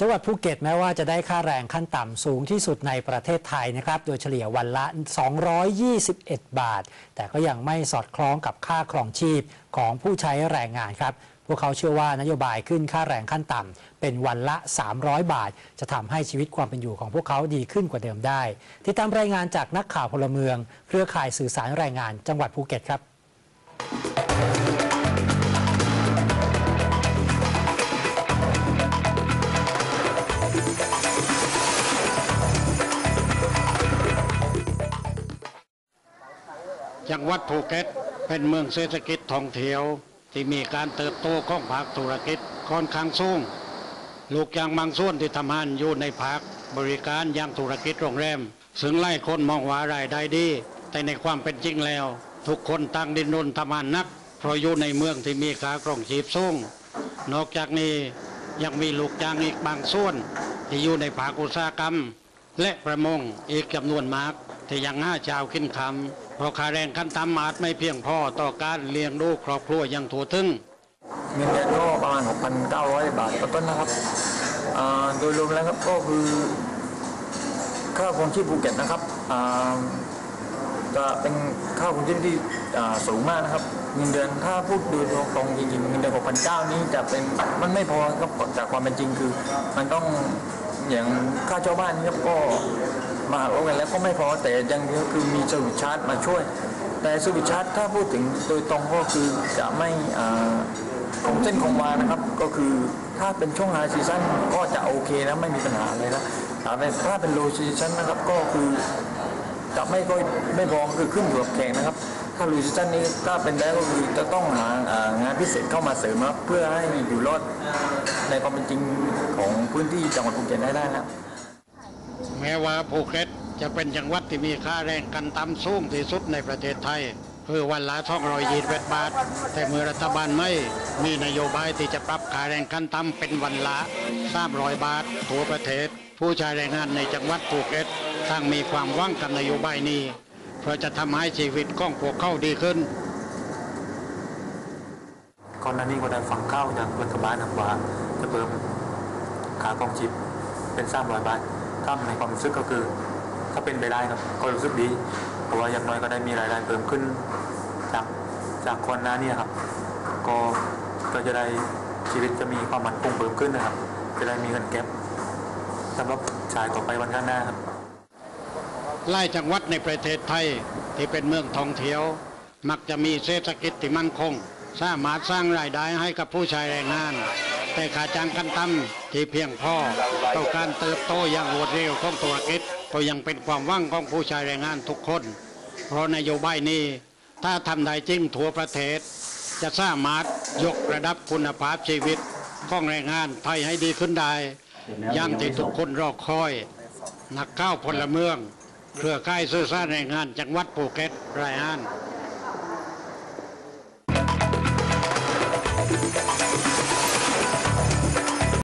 จังหวัดภูเก็ตแม้ว่าจะได้ค่าแรงขั้นต่ำสูงที่สุดในประเทศไทยนะครับ โดยเฉลี่ยวันละ 221 บาท แต่ก็ยังไม่สอดคล้องกับค่าครองชีพของผู้ใช้แรงงานครับ พวกเขาเชื่อว่านโยบายขึ้นค่าแรงขั้นต่ำเป็นวันละ 300 บาท จะทำให้ชีวิตความเป็นอยู่ของพวกเขาดีขึ้นกว่าเดิมได้ ติดตามรายงานจากนักข่าวพลเมือง เครือข่ายสื่อสารแรงงานจังหวัดภูเก็ตครับ จังหวัดภูเก็ต เป็นเมืองเศรษฐกิจท่องเที่ยว ที่มีการเติบโตของภาคธุรกิจค่อนข้างสูงลูกยางบางส่วนที่ทำงานอยู่ในภาคบริการยางธุรกิจโรงแรมซึ่งไล่คนมองว่ารายได้ดี แต่ในความเป็นจริงแล้ว ทุกคนตั้งดินรนทำงานนัก เพราะอยู่ในเมืองที่มีค่าครองชีพสูงนอกจากนี้ยังมีลูกจ้างอีกบางส่วน ที่อยู่ในภาคอุตสาหกรรม และประมงอีกจำนวนมาก ที่ยังห้าเจ้าขึ้นคำเพราะค่าแรงขั้นต่ำอาจไม่เพียงพอต่อการเลี้ยงดูครอบครัวอย่างถั่วถึงเงินเดือนก็ประมาณ 6,900 บาทต่อต้นนะครับโดยรวมแล้วครับก็คือค่าครองชีพภูเก็ตนะครับจะเป็นค่าครองชีพที่สูงมากนะครับเงินเดือนถ้าพูดโดยตรงจริงๆเงินเดือน6,900นี้จะเป็นมันไม่พอครับจากความเป็นจริงคือ มันต้องอย่างค่าเช่าบ้านนี่ครับก็ มาหักลบกันแล้วก็ไม่พอแต่ยังเดียวคือมีเซอร์วิสชาร์จมาช่วย แต่เซอร์วิสชาร์จถ้าพูดถึงโดยตรงก็คือจะไม่อ่าคงเส้นคงวานะครับก็คือถ้าเป็นช่วงไฮซีซั่นก็จะโอเคนะไม่มีปัญหาเลยนะแต่ถ้าเป็นโลซีซั่นนะครับก็คือจะไม่ก็ไม่พอคือขึ้นอยู่กับแข่งนะครับถ้าโลซีซั่นนี้ถ้าเป็นแล้ก็คือจะต้องหางานพิเศษเข้ามาเสริมครับเพื่อให้อยู่รอดในความเป็นจริงของพื้นที่จังหวัดภูเก็ตได้ได้นะ ครับแม้ว่าภูเก็ตจะเป็นจังหวัดที่มีค่าแรงกันต่ำสูงที่สุดในประเทศไทย คือวันละท่องรอยยีดเวบาท แต่เมื่อรัฐบาลไม่มีนโยบายที่จะปรับค่าแรงกันต่ำเป็นวันละ300บาททั่วประเทศ ผู้ใช้แรงงานในจังหวัดภูเก็ตต่างมีความหวังกับนโยบายนี้ เพื่อจะทำให้ชีวิตของพวกเขาดีขึ้นก่อนหน้านี้ก็ได้ฟังเข้าจากรัฐบาลนะว่าจะเพิ่มค่าครองชีพเป็นสามรอยบาท ถ้าในความรู้สึกก็คือ ถ้าเป็นไปได้ครับก็รู้สึกดี เพราะว่าอย่างน้อยก็ได้มีรายได้เพิ่มขึ้น จากจากคนหน้านี้ครับ ก็ก็จะได้ชีวิตจะมีความมั่นคงเพิ่มขึ้นนะครับ จะได้มีเงินเก็บสำหรับชายต่อไปวันข้างหน้าครับไล่จังหวัดในประเทศไทยที่เป็นเมืองท่องเที่ยว มักจะมีเศรษฐกิจที่มั่นคง สามารถสร้างรายได้ให้กับผู้ใช้แรงงาน แต่ค่าจ้างกันต่ำที่เพียงพอต่อการเติบโตอย่างรวดเร็วของธุรกิจก็ยังเป็นความหวังของผู้ใช้แรงงานทุกคน เพราะนโยบายนี้ ถ้าทำได้จริงทั่วประเทศ จะสามารถยกระดับคุณภาพชีวิตของแรงงานไทยให้ดีขึ้นได้อย่างที่ทุกคนรอคอย นักข้าวพลเมือง เครือข่ายสื่อสารแรงงานจังหวัดภูเก็ตรายงาน